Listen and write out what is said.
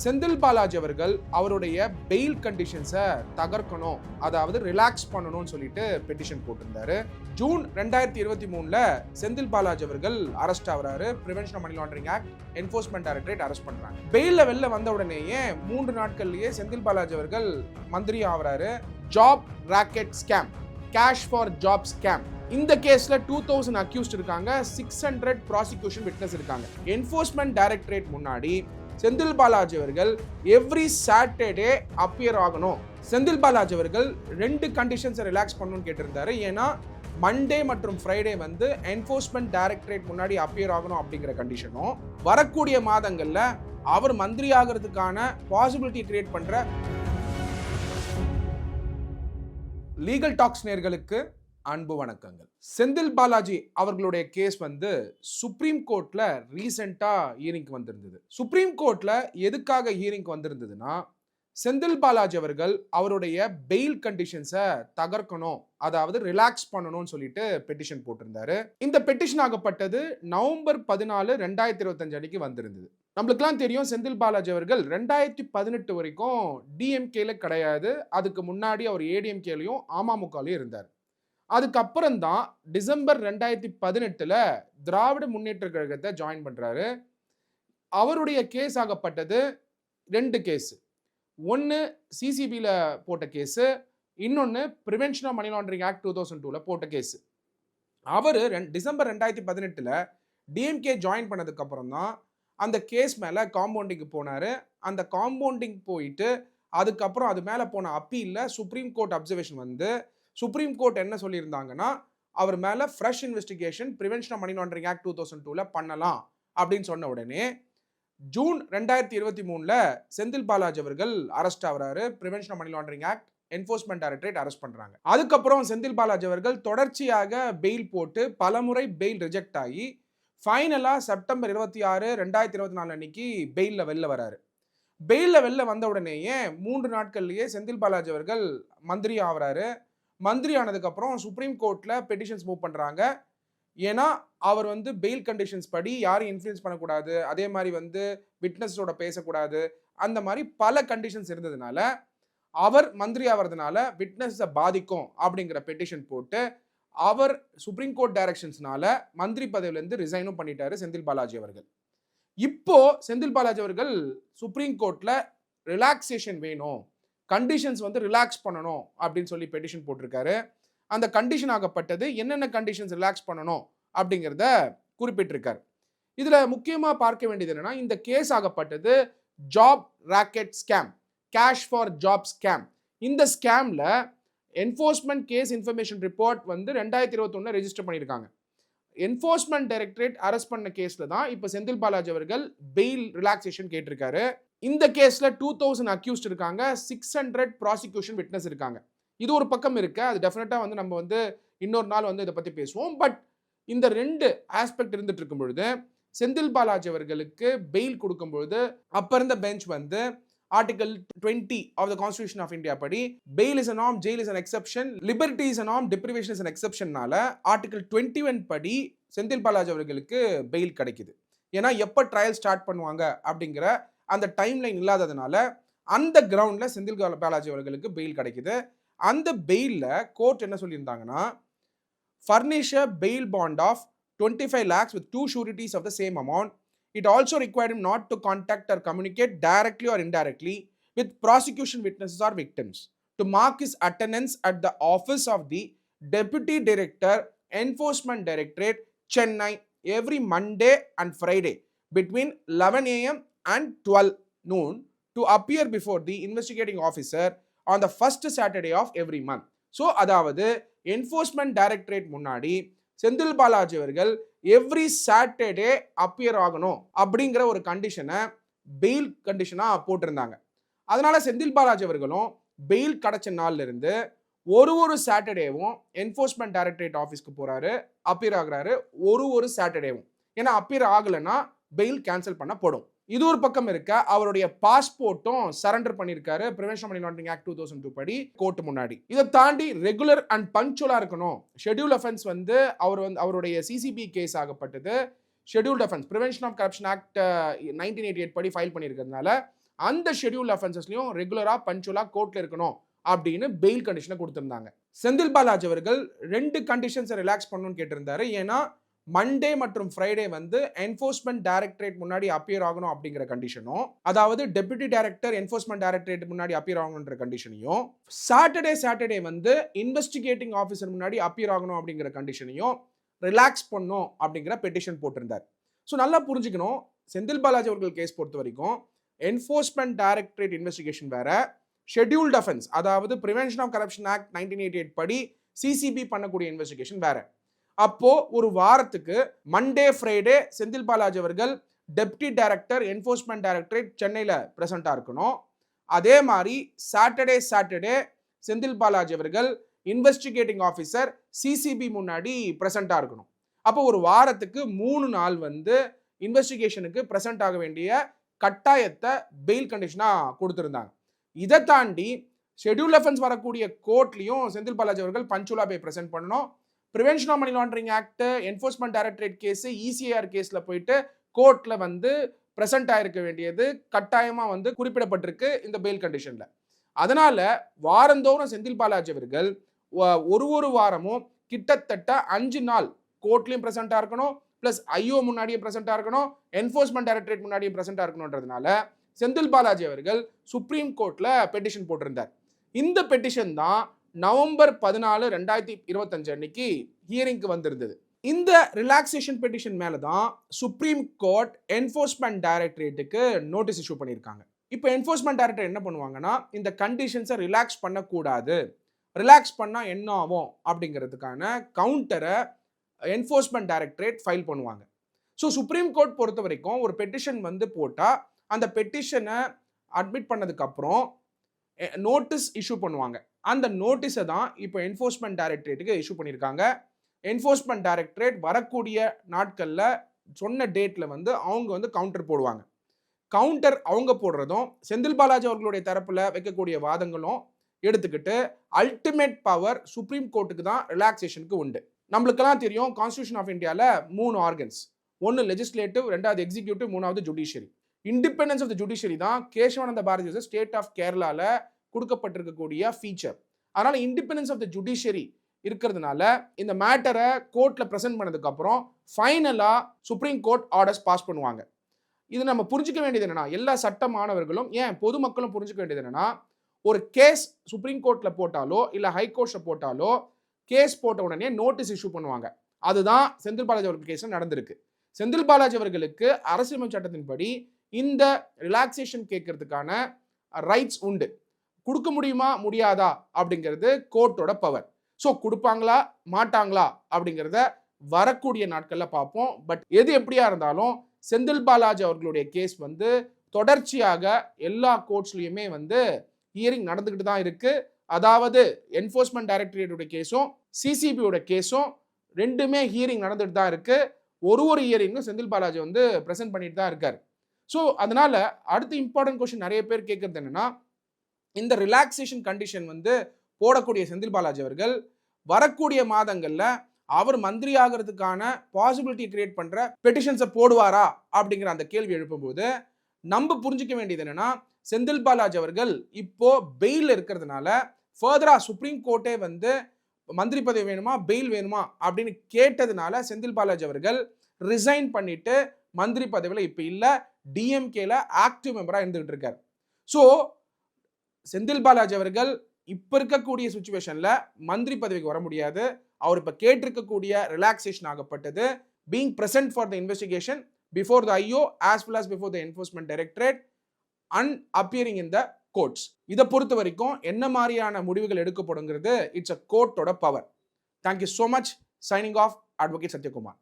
செந்தில் பாலாஜி அவர்கள் அவருடைய பெயில் கண்டிஷன்ஸை தகர்க்கணும். அதாவது ரிலாக்ஸ் பண்ணணும்னு சொல்லிட்டு பெட்டிஷன் போட்டிருந்தாரு. ஜூன் ரெண்டாயிரத்தி இருபத்தி மூணுல செந்தில் பாலாஜி அவர்கள் அரெஸ்ட் ஆகிறாரு. Prevention money laundering act enforcement directorate arrest பண்றாங்க. பெயில்ல வெளில வந்த உடனேயே மூன்று நாட்கள்லயே செந்தில் பாலாஜி அவர்கள் மந்திரி ஆகிறாரு. Job racket scam cash for job scam இந்த கேஸில் டூ தௌசண்ட் அக்யூஸ்ட் இருக்காங்க. சிக்ஸ் ஹண்ட்ரட் ப்ராசிக்யூஷன் விட்னஸ் இருக்காங்க. என்ஃபோர்ஸ்மெண்ட் டைரக்டரேட் முன்னாடி செந்தில் பாலாஜி அவர்கள் எவ்ரி சாட்டர்டே அப்பியர் ஆகணும். செந்தில் பாலாஜி அவர்கள் ரெண்டு கண்டிஷன்ஸை ரிலாக்ஸ் பண்ணணும்னு கேட்டிருந்தாரு. ஏன்னா மண்டே மற்றும் ஃப்ரைடே வந்து என்ஃபோர்ஸ்மெண்ட் டைரக்டரேட் முன்னாடி அப்பியர் ஆகணும் அப்படிங்கிற கண்டிஷனும் வரக்கூடிய மாதங்களில் அவர் மந்திரி ஆகிறதுக்கான பாசிபிலிட்டி கிரியேட் பண்ணுற லீகல் டாக்ஸ் நேர்களுக்கு அன்பு வணக்கங்கள். செந்தில் பாலாஜி அவர்களுடைய கேஸ் வந்து சுப்ரீம் கோர்ட்ல ரீசெண்டா ஹியரிங் வந்திருந்தது. சுப்ரீம் கோர்ட்ல எதுக்காக ஹியரிங் வந்திருந்ததுன்னா செந்தில் பாலாஜி அவர்கள் அவருடைய பெயில் கண்டிஷன்ஸை தகர்க்கணும் அதாவது ரிலாக்ஸ் பண்ணணும்னு சொல்லிட்டு பெட்டிஷன் போட்டிருந்தாரு. இந்த பெட்டிஷன் ஆகப்பட்டது நவம்பர் பதினாலு ரெண்டாயிரத்தி இருபத்தஞ்சு அன்னைக்கு வந்திருந்தது. நம்மளுக்குலாம் தெரியும் செந்தில் பாலாஜி அவர்கள் ரெண்டாயிரத்தி பதினெட்டு வரைக்கும் டிஎம்கேல கிடையாது. அதுக்கு முன்னாடி அவர் ஏடிஎம்கேலையும் அமமுகலையும் இருந்தார். அதுக்கப்புறம் தான் டிசம்பர் ரெண்டாயிரத்தி பதினெட்டில் திராவிட முன்னேற்ற கழகத்தை ஜாயின் பண்ணுறாரு அவருடைய கேஸ் ஆகப்பட்டது ரெண்டு கேஸு ஒன்று சிசிபியில் போட்ட கேஸு இன்னொன்று prevention of money laundering act two thousand டூவில் போட்ட கேஸு அவர் ரெண் டிசம்பர் ரெண்டாயிரத்தி பதினெட்டில் டிஎம்கே ஜாயின் பண்ணதுக்கப்புறம் தான் அந்த கேஸ் மேலே காம்பவுண்டிங்க்கு போனார். அந்த காம்பவுண்டிங் போயிட்டு அதுக்கப்புறம் அது மேலே போன அப்பீலில் சுப்ரீம் கோர்ட் அப்சர்வேஷன் வந்து சுப்ரீம் கோர்ட் என்ன சொல்லியிருந்தாங்கன்னா அவர் மேலே fresh investigation prevention of money laundering act two thousand டூவில் பண்ணலாம் அப்படின்னு சொன்ன உடனே ஜூன் ரெண்டாயிரத்தி இருபத்தி மூணில் செந்தில் பாலாஜி அவர்கள் அரெஸ்ட் ஆகிறாரு. Prevention of money laundering act enforcement directorate arrest பண்ணுறாங்க அதுக்கப்புறம் செந்தில் பாலாஜி அவர்கள் தொடர்ச்சியாக பெயில் போட்டு பலமுறை பெயில் ரிஜெக்ட் ஆகி ஃபைனலாக செப்டம்பர் இருபத்தி ஆறு ரெண்டாயிரத்தி இருபத்தி நாலு அன்னைக்கு பெயிலில் வெளில வராரு. பெயிலில் வெளில வந்த உடனேயே மூன்று நாட்கள்லேயே செந்தில் பாலாஜி அவர்கள் மந்திரி ஆகிறாரு. மந்திரி ஆனதுக்கப்புறம் சுப்ரீம் கோர்ட்டில் பெட்டிஷன்ஸ் மூவ் பண்ணுறாங்க ஏன்னா அவர் வந்து பெயில் கண்டிஷன்ஸ் படி யாரையும் இன்ஃப்ளூயன்ஸ் பண்ணக்கூடாது. அதே மாதிரி வந்து விட்னஸோட பேசக்கூடாது. அந்த மாதிரி பல கண்டிஷன்ஸ் இருந்ததுனால அவர் மந்திரி ஆகிறதுனால விட்னஸை பாதிக்கும் அப்படிங்கிற பெட்டிஷன் போட்டு அவர் சுப்ரீம் கோர்ட் டைரக்ஷன்ஸ்னால மந்திரி பதவியிலேருந்து ரிசைனும் பண்ணிட்டாரு செந்தில் பாலாஜி அவர்கள். இப்போ செந்தில் பாலாஜி அவர்கள் சுப்ரீம் கோர்ட்டில் ரிலாக்ஸேஷன் வேணும். கண்டிஷன்ஸ் வந்து ரிலாக்ஸ் பண்ணணும் அப்படின்னு சொல்லி பெட்டிஷன் போட்டிருக்காரு. அந்த கண்டிஷன் ஆகப்பட்டது என்னென்ன கண்டிஷன்ஸ் ரிலாக்ஸ் பண்ணணும் அப்படிங்கிறத குறிப்பிட்டிருக்கார். இதில் முக்கியமாக பார்க்க வேண்டியது என்னென்னா இந்த case ஆகப்பட்டது job racket scam cash for job scam இந்த ஸ்கேமில் என்ஃபோர்ஸ்மெண்ட் கேஸ் இன்ஃபர்மேஷன் ரிப்போர்ட் வந்து ரெண்டாயிரத்தி இருபத்தொன்னு ரெஜிஸ்டர் பண்ணியிருக்காங்க. என்ஃபோர்ஸ்மெண்ட் டைரக்டரேட் அரெஸ்ட் பண்ண கேஸில் தான் இப்போ செந்தில் பாலாஜி அவர்கள் பெயில் ரிலாக்ஸேஷன் கேட்டிருக்காரு. இந்த கேஸில் டூ தௌசண்ட் அக்யூஸ்ட் இருக்காங்க சிக்ஸ் ஹண்ட்ரட் ப்ராசிக்யூஷன் விட்னஸ் இருக்காங்க. இது ஒரு பக்கம் இருக்குது அது டெஃபினட்டாக வந்து நம்ம வந்து இன்னொரு நாள் வந்து இதை பற்றி பேசுவோம். பட் இந்த ரெண்டு ஆஸ்பெக்ட் இருந்துட்டு இருக்கும் பொழுது செந்தில் பாலாஜி அவர்களுக்கு பெயில் கொடுக்கும் பொழுது அப்போ இருந்த பெஞ்ச் வந்து article twenty of the constitution of India படி bail is a norm jail is an exception liberty is a deprivation is an எக்ஸப்ஷன்னால article twenty one படி செந்தில் பாலாஜி அவர்களுக்கு பெயில் கிடைக்குது. ஏன்னா எப்போ ட்ரையல் ஸ்டார்ட் பண்ணுவாங்க அப்படிங்கிற அந்த டைம் லைன் இல்லாததுனால அந்த கிரவுண்டில் செந்தில் பாலாஜி அவர்களுக்கு பெயில் கிடைக்குது அந்த பெயிலில் கோர்ட் என்ன சொல்லியிருந்தாங்கன்னா furnish bail bond of twenty five lakhs with two sureties of the same amount it also required not to contact or communicate directly or indirectly with prosecution witnesses or victims to mark is attendance at the office of the deputy director enforcement directorate Chennai every Monday and Friday between eleven AM and 12 noon to appear before the investigating officer on the first Saturday of every month. So அதாவது enforcement directorate முன்னாடி செந்தில் பாலாஜி அவர்கள் every Saturday appear ஆகணும் அப்படிங்கிற ஒரு கண்டிஷனை fail கண்டிஷனாக போட்டிருந்தாங்க அதனால செந்தில் பாலாஜி அவர்களும் பெயில் கிடைச்ச நாள்ல இருந்து ஒரு ஒரு சாட்டர்டேவும் என்ஃபோர்ஸ்மெண்ட் டைரக்டரேட் ஆஃபீஸ்க்கு போகிறாரு அப்பியர் ஆகுறாரு ஒரு ஒரு சாட்டர்டேவும் ஏன்னா அப்பியர் ஆகலைன்னா பெயில் கேன்சல் பண்ணப்படும் இது ஒரு பக்கம் இருக்க? அவருடைய பாஸ்போர்ட்டும் சரண்டர் பண்ணியிருக்காரு prevention money laundering act two thousand two படி கோர்ட் முன்னாடி. இதை தாண்டி ரெகுலர் அண்ட் பஞ்சுவலா இருக்கணும். ஷெட்யூல் அஃபென்ஸ் வந்து அவர் வந்து அவருடைய CCB case ஆகப்பட்டது. Scheduled offence prevention of corruption act nineteen eighty eight படி ஃபைல் பண்ணியிருக்கிறதுனால அந்த ஷெட்யூல் அஃபென்சஸ்லையும் ரெகுலராக பஞ்சுவலாக கோர்ட்டில் இருக்கணும் அப்படின்னு பெயில் கண்டிஷனை கொடுத்துருந்தாங்க. செந்தில் பாலாஜி அவர்கள் ரெண்டு கண்டிஷன்ஸை ரிலாக்ஸ் பண்ணணும்னு கேட்டிருந்தாரு. ஏன்னா மண்டே மற்றும் ஃப்ரைடே வந்து என்ஃபோர்ஸ்மெண்ட் டைரக்டரேட் முன்னாடி அப்பியர் ஆகணும் அப்படிங்கிற கண்டிஷனும் அதாவது டெபுட்டி டைரக்டர் என்ஃபோர்ஸ்மெண்ட் டைரக்டரேட் முன்னாடி அப்பியர் ஆகணுன்ற கண்டிஷனையும் சாட்டர்டே சாட்டர்டே வந்து இன்வெஸ்டிகேட்டிங் ஆஃபீஸர் முன்னாடி அப்பியர் ஆகணும் அப்படிங்கிற கண்டிஷனையும் ரிலாக்ஸ் பண்ணும் அப்படிங்கிற பெட்டிஷன் போட்டிருந்தார். ஸோ நல்லா புரிஞ்சுக்கணும். செந்தில் பாலாஜி அவர்கள் கேஸ் பொறுத்த வரைக்கும் என்ஃபோர்ஸ்மெண்ட் டைரக்டரேட் இன்வெஸ்டிகேஷன் வேற ஷெட்யூல்ட் அஃபென்ஸ் அதாவது prevention of corruption act nineteen eighty eight படி சிசிபி பண்ணக்கூடிய இன்வெஸ்டிகேஷன் வேற. அப்போ ஒரு வாரத்துக்கு மண்டே ஃப்ரைடே செந்தில் பாலாஜி அவர்கள் டெப்டி டைரக்டர் என்ஃபோர்ஸ்மெண்ட் டைரக்டரேட் சென்னையில் ப்ரெசண்ட்டாக இருக்கணும். அதே மாதிரி சாட்டர்டே சாட்டர்டே செந்தில் பாலாஜி அவர்கள் இன்வெஸ்டிகேட்டிங் ஆஃபீஸர் சிசிபி முன்னாடி ப்ரெசண்ட்டாக இருக்கணும். அப்போ ஒரு வாரத்துக்கு மூணு நாள் வந்து இன்வெஸ்டிகேஷனுக்கு ப்ரெசென்ட் ஆக வேண்டிய கட்டாயத்தை பெயில் கண்டிஷனாக கொடுத்துருந்தாங்க. இதை தாண்டி ஷெட்யூல் அஃபென்ஸ் வரக்கூடிய கோர்ட்லேயும் செந்தில் பாலாஜி அவர்கள் பஞ்சுலா போய் ப்ரெசென்ட் பண்ணணும். Prevention of money laundering act enforcement directorate case ECIR கேஸில் போயிட்டு கோர்ட்டில் வந்து ப்ரெசென்ட் ஆயிருக்க வேண்டியது கட்டாயமாக வந்து குறிப்பிடப்பட்டிருக்கு இந்த பெயில் கண்டிஷனில் அதனால் வாரந்தோறும் செந்தில் பாலாஜி அவர்கள் ஒரு ஒரு வாரமும் கிட்டத்தட்ட அஞ்சு நாள் கோர்ட்லேயும் ப்ரெசென்ட்டாக இருக்கணும் ப்ளஸ் ஐஓ முன்னாடியும் ப்ரெசென்ட்டாக இருக்கணும் என்ஃபோர்ஸ்மெண்ட் டைரக்டரேட் முன்னாடியும் ப்ரெசென்ட்டாக இருக்கணுன்றதுனால செந்தில் பாலாஜி அவர்கள் சுப்ரீம் கோர்ட்டில் பெட்டிஷன் போட்டிருந்தார். இந்த பெட்டிஷன் தான் நவம்பர் பதினாலு ரெண்டாயிரத்தி இருபத்தஞ்சு அன்னைக்கு ஹியரிங்க்கு வந்திருந்தது. இந்த ரிலாக்ஸேஷன் பெட்டிஷன் மேலே தான் சுப்ரீம் கோர்ட் என்ஃபோர்ஸ்மெண்ட் டைரக்டரேட்டுக்கு நோட்டீஸ் இஷ்யூ பண்ணியிருக்காங்க. இப்போ என்ஃபோர்ஸ்மெண்ட் டைரக்டர் என்ன பண்ணுவாங்கன்னா இந்த கண்டிஷன்ஸை ரிலாக்ஸ் பண்ணக்கூடாது. ரிலாக்ஸ் பண்ணால் என்ன ஆகும் அப்படிங்கிறதுக்கான கவுண்டரை என்ஃபோர்ஸ்மெண்ட் டைரக்டரேட் ஃபைல் பண்ணுவாங்க. ஸோ சுப்ரீம் கோர்ட் பொறுத்த வரைக்கும் ஒரு பெட்டிஷன் வந்து போட்டால் அந்த பெட்டிஷனை அட்மிட் பண்ணதுக்கப்புறம் நோட்டீஸ் இஷ்யூ பண்ணுவாங்க. அந்த நோட்டீஸை தான் இப்போ என்ஃபோர்ஸ்மெண்ட் டைரக்டரேட்டுக்கு இஷ்யூ பண்ணியிருக்காங்க என்ஃபோர்ஸ்மெண்ட் டைரக்டரேட் வரக்கூடிய நாட்களில் சொன்ன டேட்டில் வந்து அவங்க வந்து கவுண்டர் போடுவாங்க. கவுண்டர் அவங்க போடுறதும் செந்தில் பாலாஜி அவர்களுடைய தரப்பில் வைக்கக்கூடிய வாதங்களும் எடுத்துக்கிட்டு அல்டிமேட் பவர் சுப்ரீம் கோர்ட்டுக்கு தான் ரிலாக்ஸேஷனுக்கு உண்டு. நம்மளுக்கெல்லாம் தெரியும் கான்ஸ்டியூஷன் ஆஃப் இந்தியாவில் மூணு ஆர்கன்ஸ் ஒன்று லெஜிஸ்லேட்டிவ் ரெண்டாவது எக்ஸிக்யூட்டிவ் மூணாவது judiciary independence of the judiciary தான் கேசவானந்த பாரதி ஸ்டேட் ஆஃப் கேரளாவில் கொடுக்கப்பட்டிருக்கக்கூடிய ஃபீச்சர் அதனால் இண்டிபெண்டன்ஸ் ஆஃப் த ஜுடிஷியரி இருக்கிறதுனால இந்த மேட்டரை கோர்ட்டில் ப்ரெசென்ட் பண்ணதுக்கப்புறம் ஃபைனலாக சுப்ரீம் கோர்ட் ஆர்டர்ஸ் பாஸ் பண்ணுவாங்க. இது நம்ம புரிஞ்சிக்க வேண்டியது என்னென்னா எல்லா சட்ட மாணவர்களும் ஏன் பொதுமக்களும் புரிஞ்சுக்க வேண்டியது என்னென்னா ஒரு கேஸ் சுப்ரீம் கோர்ட்டில் போட்டாலோ இல்லை ஹைகோர்ட்டில் போட்டாலோ கேஸ் போட்ட உடனே நோட்டீஸ் இஷ்யூ பண்ணுவாங்க. அதுதான் செந்தில் பாலாஜி அவர்கள் கேஸில் நடந்திருக்கு. செந்தில் பாலாஜி அவர்களுக்கு அரசியலமைப்பு சட்டத்தின்படி இந்த ரிலாக்ஸேஷன் கேட்கறதுக்கான ரைட்ஸ் உண்டு. கொடுக்க முடியுமா முடியாதா? அப்படிங்கிறது கோர்ட்டோட பவர் ஸோ கொடுப்பாங்களா மாட்டாங்களா? அப்படிங்கிறத வரக்கூடிய நாட்களில் பார்ப்போம். பட் எது எப்படியா இருந்தாலும் செந்தில் பாலாஜி அவர்களுடைய கேஸ் வந்து தொடர்ச்சியாக எல்லா கோர்ட்ஸ்லையுமே வந்து ஹியரிங் நடந்துக்கிட்டு தான் இருக்குது அதாவது என்ஃபோர்ஸ்மெண்ட் டைரக்டரேட்டோட கேஸும் சிசிபியோட கேஸும் ரெண்டுமே ஹியரிங் நடந்துட்டு தான் இருக்குது ஒரு ஒரு ஹியரிங்கும் செந்தில் பாலாஜி வந்து ப்ரெசென்ட் பண்ணிட்டு தான் இருக்கார். ஸோ அதனால் அடுத்த இம்பார்ட்டன்ட் கொஷின் நிறைய பேர் கேட்குறது என்னென்னா இந்த ரிலாக்ஸேஷன் கண்டிஷன் வந்து போடக்கூடிய செந்தில் பாலாஜி அவர்கள் வரக்கூடிய மாதங்களில் அவர் மந்திரி ஆகிறதுக்கான பாசிபிலிட்டி கிரியேட் பண்ணுற பெட்டிஷன்ஸை போடுவாரா அப்படிங்கிற அந்த கேள்வி எழுப்பும்போது நம்ம புரிஞ்சிக்க வேண்டியது என்னென்னா செந்தில் பாலாஜி அவர்கள் இப்போ பெயில் இருக்கிறதுனால ஃபர்தரா சுப்ரீம் கோர்ட்டே வந்து மந்திரி பதவி வேணுமா பெயில் வேணுமா அப்படின்னு கேட்டதுனால செந்தில் பாலாஜி அவர்கள் ரிசைன் பண்ணிட்டு மந்திரி பதவியில் இப்போ இல்லை டிஎம்கேல ஆக்டிவ் மெம்பராக இருந்துகிட்டு இருக்கார். ஸோ செந்தில் பாலாஜி அவர்கள் இப்போ இருக்கக்கூடிய சுச்சுவேஷனில் மந்திரி பதவிக்கு வர முடியாது. அவர் இப்போ கேட்டிருக்கக்கூடிய relaxation ஆகப்பட்டது. Being present for the investigation before the IO as well as before the enforcement directorate and appearing in the courts இதை பொறுத்த வரைக்கும் என்ன மாதிரியான முடிவுகள் எடுக்கப்படுங்கிறது it's a கோர்ட்டோட power thank you so much signing off advocate Sathyakumar